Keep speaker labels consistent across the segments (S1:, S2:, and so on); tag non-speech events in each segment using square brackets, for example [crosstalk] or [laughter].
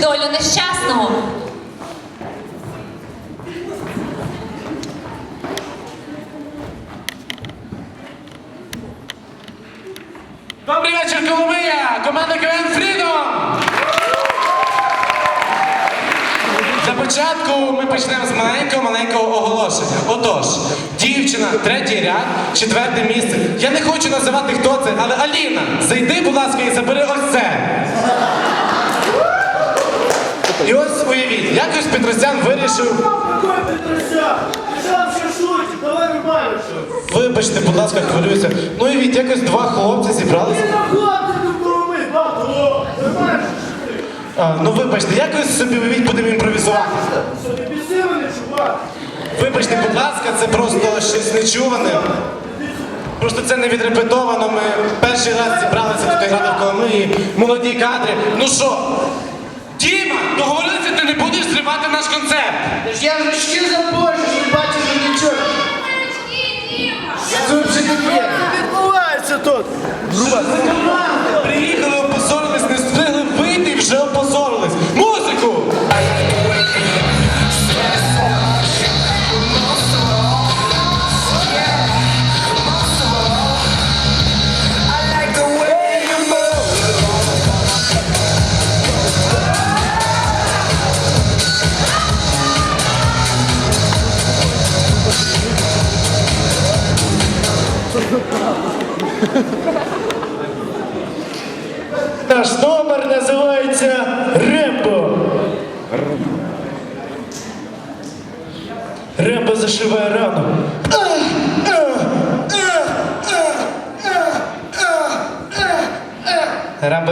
S1: долю нещасного.
S2: Добрий вечір, Коломия! Команда КВН Фрідом! Для початку ми почнемо з маленького маленького оголошення. Отож, дівчина, третій ряд, четверте місце. Я не хочу називати хто це, але Аліна, зайди, будь ласка, і забери ось це. І ось уявіть, якось Петросян вирішив.
S3: Какой Петросян? Ты сам все шутишь, давай рубай уже.
S2: Вибачте, будь ласка, хвилююся. Ну уявіть, якось два хлопці зібралися.
S3: Ты на хлопцы тут головы, бабу. Нормально
S2: А, ну вибачте, якось собі уявіть, будемо імпровізувати.
S3: Что ты бессильный, чувак?
S2: Вибачте, будь ласка, це просто щось нечуване. Просто це не відрепетовано. Ми перший раз зібралися тут грати в Коломиї. Молоді кадри. Ну що? будеш наш концерт.
S3: Я ручки запорю, не бачиш нічого.
S2: Тут.
S3: Що відбувається тут?
S2: Приїхали, опозорились, не встигли вийти вже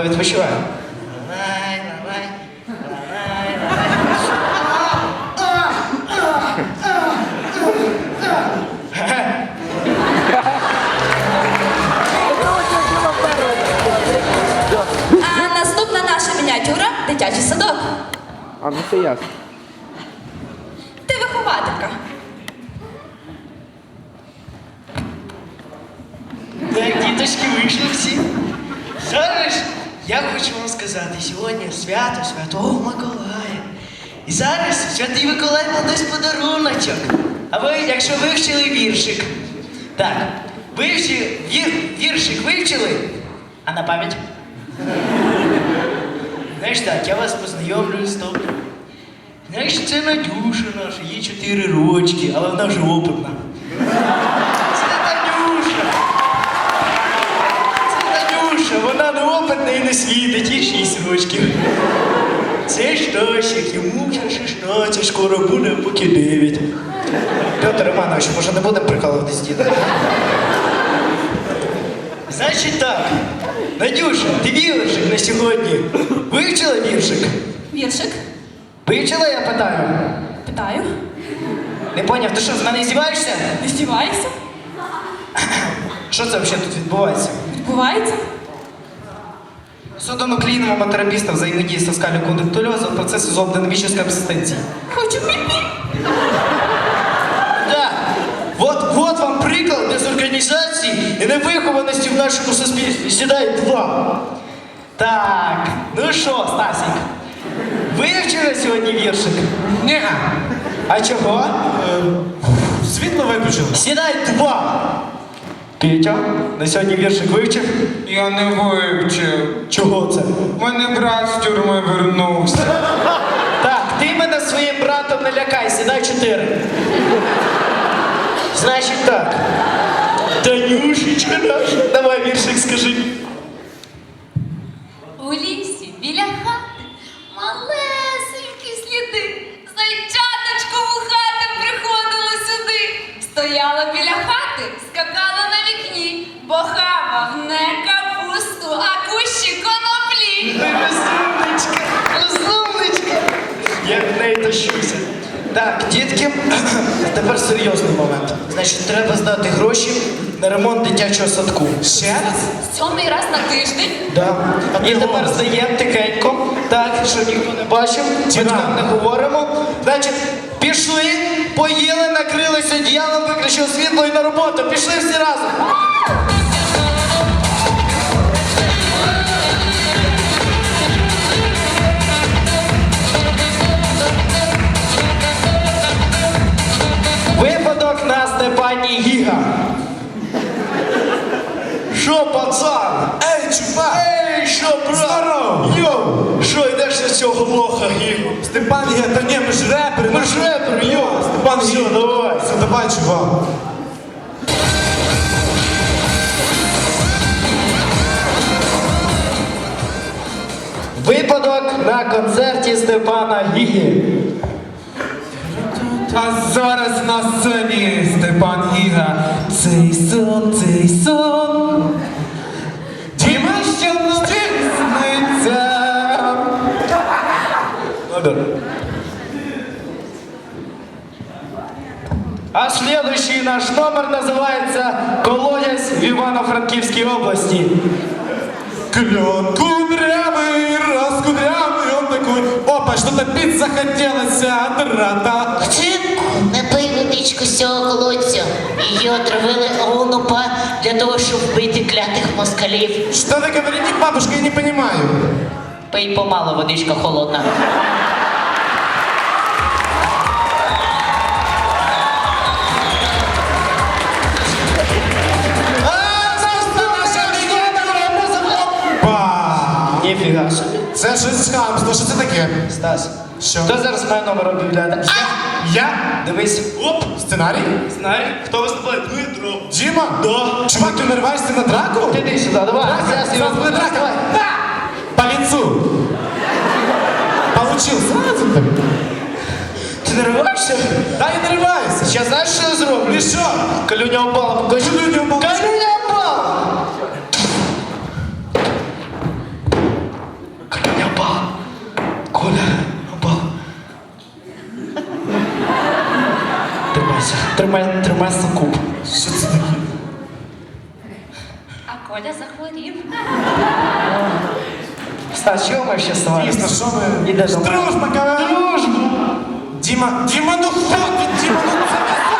S2: Рамбо відпочиває.
S1: А наступна наша мініатюра дитячий садок.
S4: А ну це ясно.
S1: Ти вихователька.
S5: Так, діточки вийшли всі. Зараз я хочу вам сказати, сьогодні свято Святого Миколая. І зараз Святий Миколай вам дасть подаруночок. А ви, якщо вивчили віршик. Так, вивчи, вір, віршик вивчили, а на пам'ять. Знаєш так, я вас познайомлю з тобою. Знаєш, це Надюша наша, їй 4 рочки, але вона вже опитна. Це Надюша. Це Надюша, і не світить, їй 6 рочків. Це Штасик, йому вже 16, скоро буде поки 9.
S2: Петр Романович, може не будемо прикалуватись з дітей?
S5: Значить так, Надюша, ти віршик на сьогодні. Вивчила віршик?
S1: Віршик.
S5: Вивчила, я питаю.
S1: Питаю.
S5: Не поняв, ти що, з мене здіваєшся?
S1: Не здіваєшся?
S5: Що це взагалі тут відбувається?
S1: Відбувається?
S2: Судоноклінова моторопіста взаємодії з соскалю кондуктульозу в процесі зообдинамічної абстинції.
S1: Хочу піпі.
S5: Да. Вот, вот вам приклад дезорганізації і невихованості в нашому суспільстві. Сідай два. Так, ну що, Стасік, вивчили сьогодні віршик?
S2: Ні,
S5: А чого?
S2: світло виключили.
S5: Сідай два. Петя, на сьогодні віршик вивчив?
S6: Я не вивчив.
S5: Чого це?
S6: У мене брат з тюрми вернувся.
S5: Так, ти мене своїм братом не лякай, сідай чотири. Значить так. Танюшечка наша, давай віршик скажи.
S1: У лісі біля хати малесенькі сліди. Зайчаточко вухате приходило сюди. Стояла біля хати, скакала на вікні, бо хавав не капусту, а кущі коноплі.
S5: Розумничка, розумничка. Я в неї тащуся. Так, дітки, [clears throat] тепер серйозний момент. Значить, треба здати гроші на ремонт дитячого садку.
S2: Ще раз?
S1: Сьомий раз на тиждень.
S5: Да. І тепер здаємо тихенько, так, щоб ніхто не бачив, батькам не говоримо. Значить, пішли, поїли, накрилися одіялом, виключили світло і на роботу. Пішли всі разом. пацан!
S2: Ей, чувак!
S5: Ей, що, брат!
S2: Здорово!
S5: Йоу! Що, йдеш на
S3: цього лоха, гіру?
S2: Степан Ге, та ні, ми ж репери,
S3: ми ж репери, йоу!
S2: Степан
S3: Все, давай.
S2: все, давай, чувак.
S5: Випадок на концерті Степана Гігі!
S6: А зараз на сцені Степан Гіга. Цей сон, цей сон.
S5: А следующий наш номер называется «Колодец в Ивано-Франкивской области».
S2: Клен кудрявый, раз кудрявый, он такой, опа, что-то пить захотелось, а трата.
S7: Синку, не пий водичку з цього колодця. Її отравили ОУН-УПА для того, щоб вбити клятих москалів.
S2: Что вы говорите, бабушка, я не понимаю.
S7: Пий помало, водичка холодна.
S5: Собі.
S2: Це щось хамство, що це таке?
S5: Стас,
S2: Що?
S5: хто зараз має номер об'являти?
S2: Я?
S5: Дивись.
S3: Оп,
S2: Сценарій?
S3: знаєш, хто виступає? Дмитро.
S2: Діма?
S3: Да.
S2: Чувак, ти нарваєшся на драку?
S5: Ти йди сюди, давай. Зараз я
S2: Сразу на драку. Да! По лицу. Получил сразу так.
S5: Ти не рваєшся?
S2: Да, я нарываюсь.
S5: Зараз знаєш, що я зроблю?
S2: І що?
S5: Калюня упала.
S2: Калюня упала!
S5: Коля упала. Тримайся. Тримай, тримай сукуп.
S2: Що це таке?
S1: А Коля захворів.
S5: Стас, чого ми ще з
S2: Дійсно, що ми?
S5: Іде до мене.
S2: Дружба, кавер. Дружба. Діма, Діма, ну хватить, Діма, ну це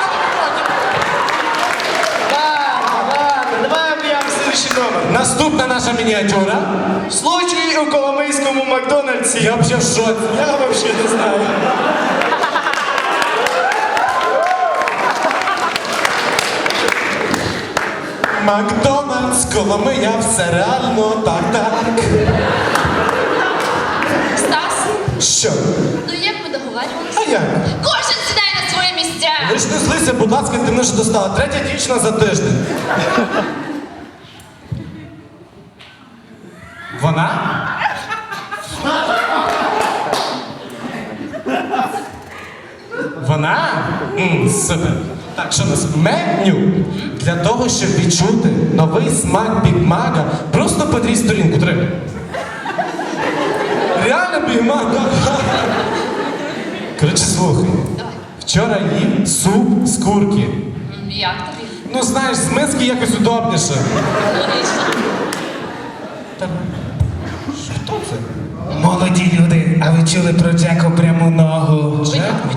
S2: Наступна наша мініатюра.
S5: Случай у Коломийському Макдональдсі.
S2: Я взагалі в шоці.
S5: Я вообще не знаю.
S2: Макдональдс, Коломия, все реально так, так.
S1: Стас,
S2: Що?
S1: ну як ми договарювалися?
S2: А як?
S1: Кожен сідає на свої місця.
S2: Ви ж не злися, будь ласка, ти мене ж достала. Третя дівчина за тиждень. Вона? Вона? М, супер. Так, що у нас? Меню. Для того, щоб відчути новий смак бігмага, просто потрій сторінку три. Реально бігмаг. Коротше, слухай. Вчора їв суп з курки.
S1: Як тобі?
S2: Ну знаєш, з миски якось удобніше.
S1: Логічно.
S2: Хто це?
S6: Молоді люди, а ви чули про Джеку пряму ногу?
S1: Ви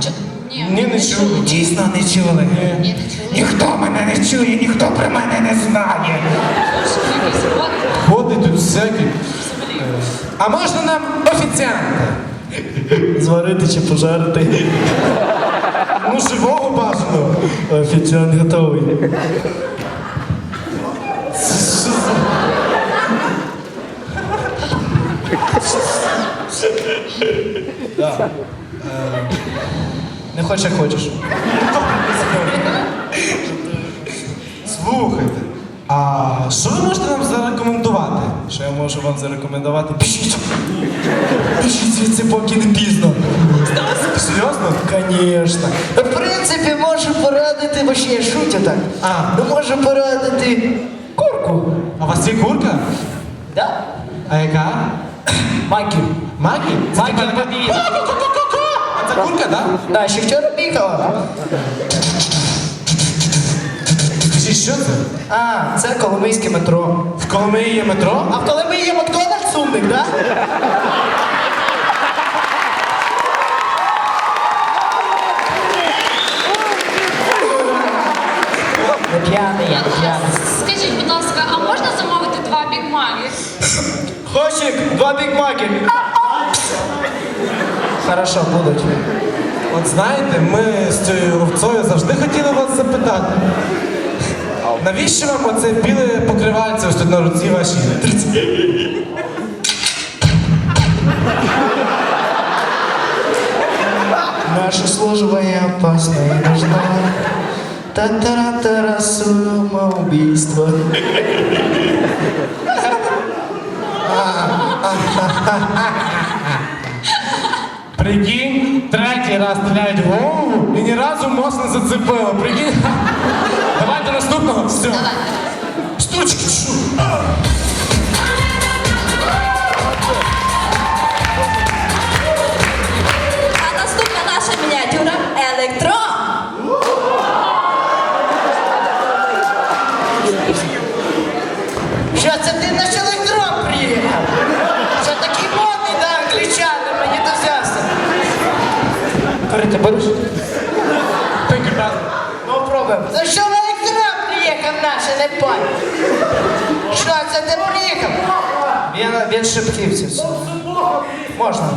S1: чо- Ні,
S2: Ні, не чув.
S6: Дійсно не чули?
S1: Ні, не чули.
S6: Ніхто мене не чує, ніхто про мене не знає.
S2: Ходить тут всякі. А можна нам офіціанта?
S3: Зварити чи пожарити?
S2: Ну, живого бажано.
S3: Офіціант готовий.
S5: Не хочеш, як хочеш.
S2: Слухайте. А що ви можете нам зарекомендувати?
S3: Що я можу вам зарекомендувати? Пишіть. Пишіть звідси, поки не пізно.
S2: Серйозно?
S3: Звісно.
S5: В принципі, можу порадити, бо ще я шутю так.
S2: А.
S5: Ну, можу порадити курку.
S2: А у вас є курка?
S5: Да?
S2: А яка?
S5: Макі.
S2: Макі?
S5: Макі.
S2: А це курка, так?
S5: Да, ще вчора бігала.
S2: Що це?
S5: А, це Коломийське метро.
S2: В Коломиї є метро?
S5: А в Коломиї є Макдональдс сумник, да? Не п'яний, я п'яний.
S1: Скажіть, будь ласка, а можна замовити два бігмаги?
S3: Хосік, два бігмаки.
S5: Хорошо, будуть.
S2: От знаєте, ми з цією ровцою завжди хотіли вас запитати. Навіщо вам оце біле покривальце ось тут на руці вашій?
S5: Наше службование опасное и нужно. Та-та-ра-та-ра, самоубийство. а, а, а, а, а.
S2: Прикинь, третій раз стріляють в голову і ні разу мост не зацепило. Прикинь. Давай до наступного. Все. Штучки. шу.
S1: А наступна наша мініатюра електрон.
S2: Курити будеш? Пийки, брат.
S5: Ну, пробуємо. За що на електрон приїхав наш, не пам'ять? Що це ти приїхав? Він, він шепківці все. Можна.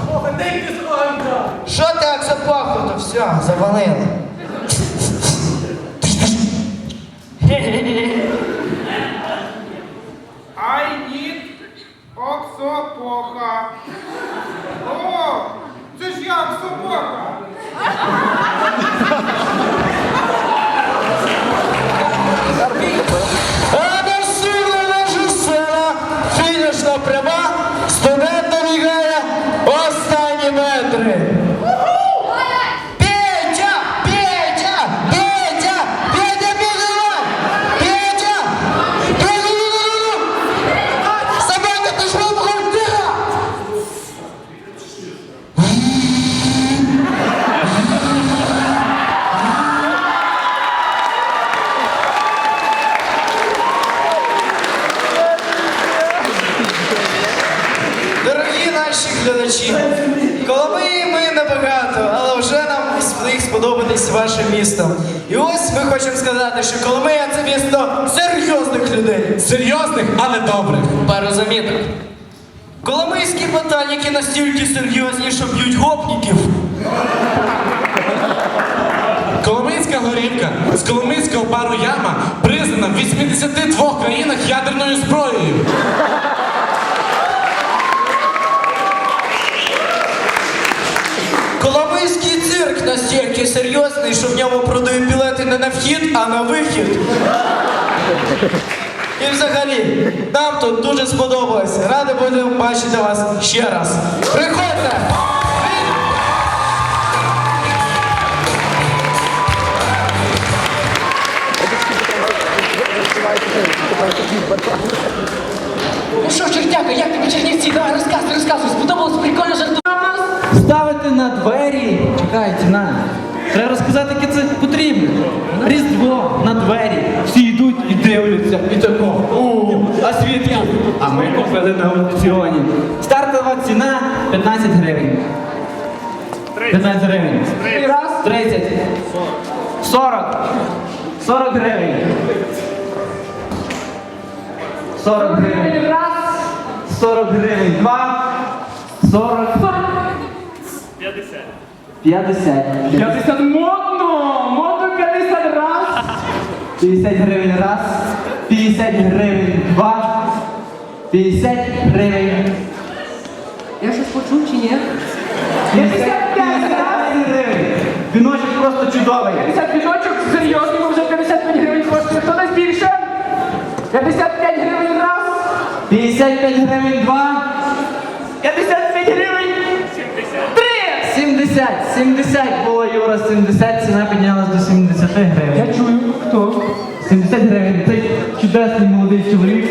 S5: Що ти аксопаху, то все, завалило.
S8: I need оксопоха. О, це ж я оксопоха.
S5: Ha ha ha! Сподобатись місто. І ось ми хочемо сказати, що Коломия це місто серйозних людей.
S2: Серйозних, але добрих.
S5: Пару заміток. Коломийські ботаніки настільки серйозні, що б'ють гопників.
S2: Коломийська горівка з Коломийського пару яма признана в 82 країнах ядерною зброєю.
S5: Настільки серйозний, що в ньому продають білети не на вхід, а на вихід. І взагалі, нам тут дуже сподобалось. Ради будемо бачити вас ще раз. Приходьте!
S9: Ну що, чертяка, як тобі Чернівці? Давай розказуй, розказуй. Сподобалось прикольно жартувати.
S10: Ставити на двері. Чекайте, на. Треба розказати, яке це потрібно. Різдво на двері. Всі йдуть і дивляться. І тако. У, а свідки? А ми купили на аукціоні. Стартова ціна 15 гривень. 15 гривень. Раз. 30. 40. 40 гривень. 40 гривень. Раз. 40 гривень. Два. 40. 40. 50. 50 модно! Модно 50 раз! 50 гривень раз, 50 гривень два, 50 гривень.
S9: Я щось почув чи ні?
S10: 55 гривень. Віночок просто чудовий.
S9: 50 віночок серйозний, бо вже 55 гривень коштує. Хто дасть більше? 55 гривень раз,
S10: 55 гривень два,
S9: 55 гривень.
S10: 70. 70 було Юра, 70, ціна піднялась до 70 гривень.
S9: Я чую, хто?
S10: 70 гривень. Цей чудесний молодий чоловік.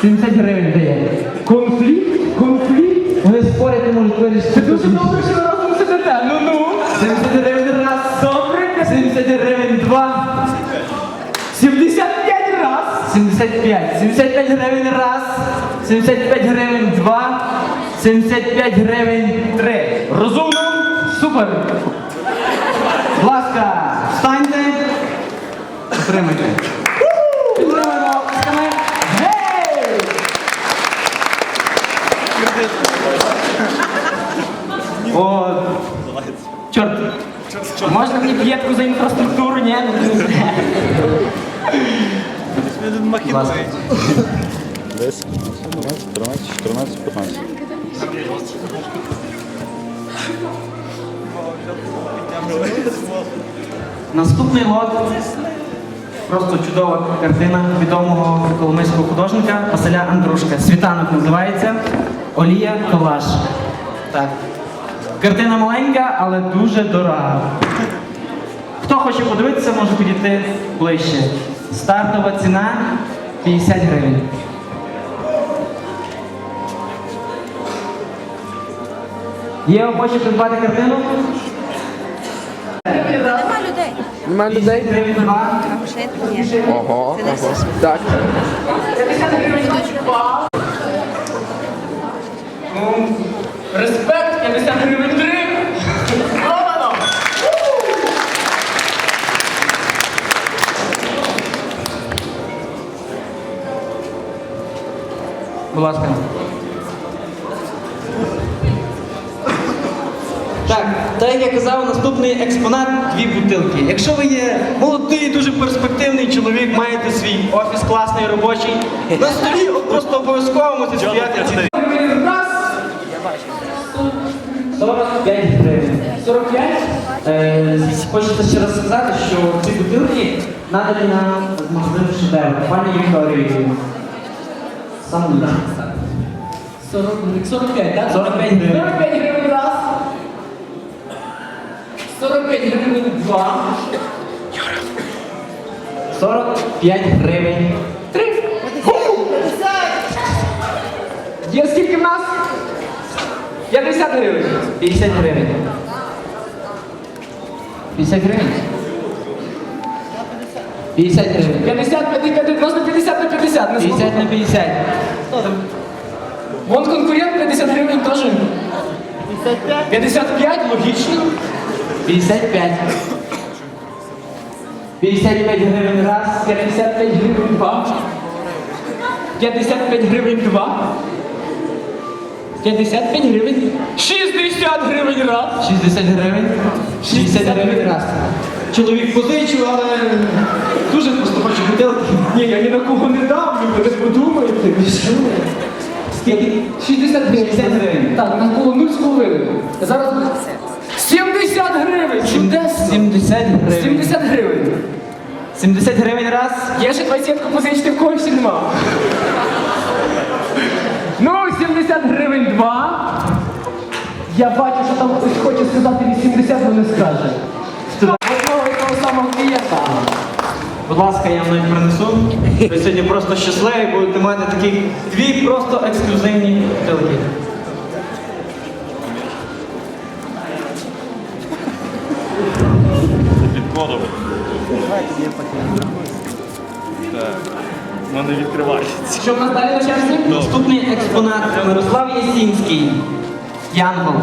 S10: 70 гривень дає.
S9: Конфлікт? Конфлікт?
S10: Вони спорять, не можуть вирішити.
S9: Дуже добре, що ви разом сидите. Ну-ну.
S10: 70 гривень раз.
S9: Добре.
S10: 70 гривень два.
S9: 75 раз.
S10: 75. 75 гривень раз. 75 гривень два. 75 гривень три.
S9: Розумно. Супер.
S10: Будь ласка, встаньте. Отримайте.
S9: Підтримуємо оплесками. Гей!
S10: О, чорт.
S9: Можна мені п'єтку за інфраструктуру, ні?
S10: Будь ласка.
S11: 10, 14, 15.
S10: Наступний лот. Просто чудова картина відомого коломийського художника Василя Андрушка. Світанок називається Олія Колаш. Так. Картина маленька, але дуже дорога. Хто хоче подивитися, може підійти ближче. Стартова ціна 50 гривень. Є охочі придбати картину?
S1: Нема людей.
S4: Нема людей? Ого, ого. Так.
S9: Ну, респект, 50 гривень три.
S10: Будь ласка. Наступний експонат дві бутилки. Якщо ви є молодий, дуже перспективний чоловік, маєте свій офіс класний робочий, на столі просто обов'язково мусить стояти ці
S9: Гривень раз.
S10: 45 гривень.
S9: 45.
S10: Е, хочеться ще раз сказати, що ці бутилки надані нам з магазину шедевр пані Вікторією. Саме так.
S9: 45, так?
S10: 45 гривень.
S9: 45 гривень. 45 гривень два.
S10: 45 гривень.
S9: Три. Є скільки в нас? 50 гривень.
S10: 50 гривень. 50 гривень. 50 гривень.
S9: 50, 50, відносно 50 на 50.
S10: 50 на 50.
S9: Вон конкурент 50 гривень теж. 55, логічно.
S10: 55. 55 гривень раз.
S9: 55 гривень 2. 55 гривень 2. 55 гривень. 60 гривень раз.
S10: 60 гривень. 60 гривень раз. Чоловік позичив, але дуже просто хоче бутилки.
S9: Ні, я ні на кого не дам, ви не подумайте.
S10: Скільки?
S9: 60 гривень.
S10: 60 гривень.
S9: Так, у нас було 0,5. Зараз буде 70 гривень. Чудесно.
S10: 70 гривень.
S9: 70 гривень.
S10: 70 гривень раз.
S9: Є ще 20 позичити в когось нема. Ну, 70 гривень 2. Я бачу, що там хтось хоче сказати 80, але не скаже. Одного і того самого клієнта.
S10: Будь ласка, я вам навіть принесу. Ви сьогодні просто щасливі, будете мати такі дві просто ексклюзивні бутилки.
S11: Так. Ну не відкривається.
S9: Що в нас далі на черзі?
S10: Наступний експонат Мирослав Ясінський. Янгол.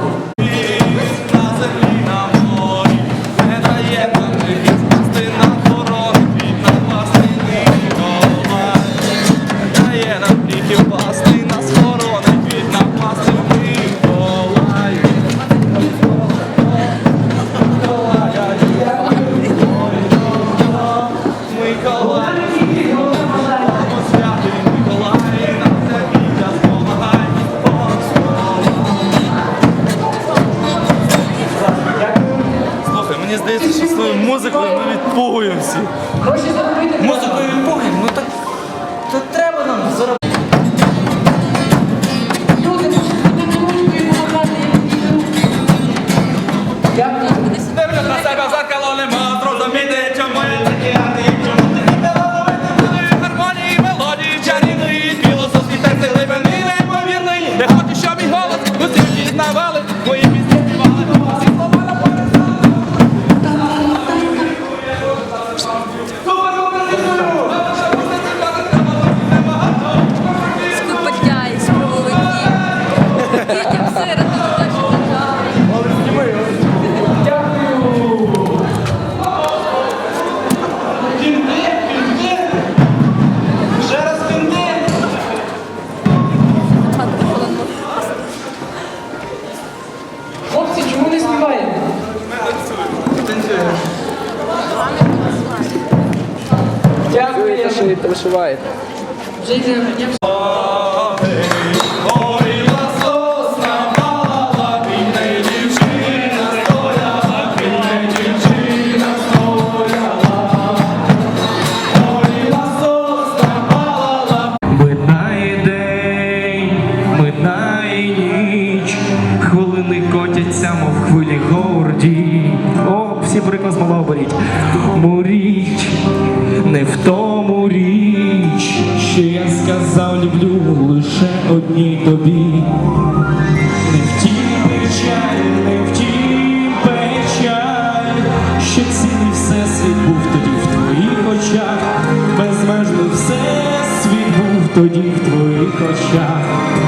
S4: Вишиваєте?
S9: Йдемо.
S6: тоді в твоїх очах.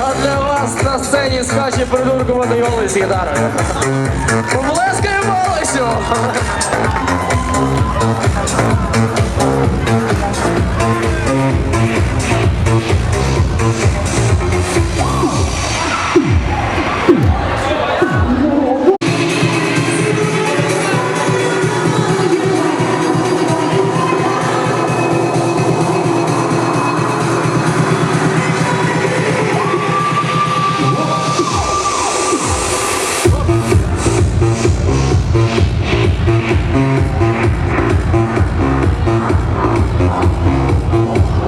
S4: А для вас на сцені скаче придурку Матвійоли з гітарою. Олесю!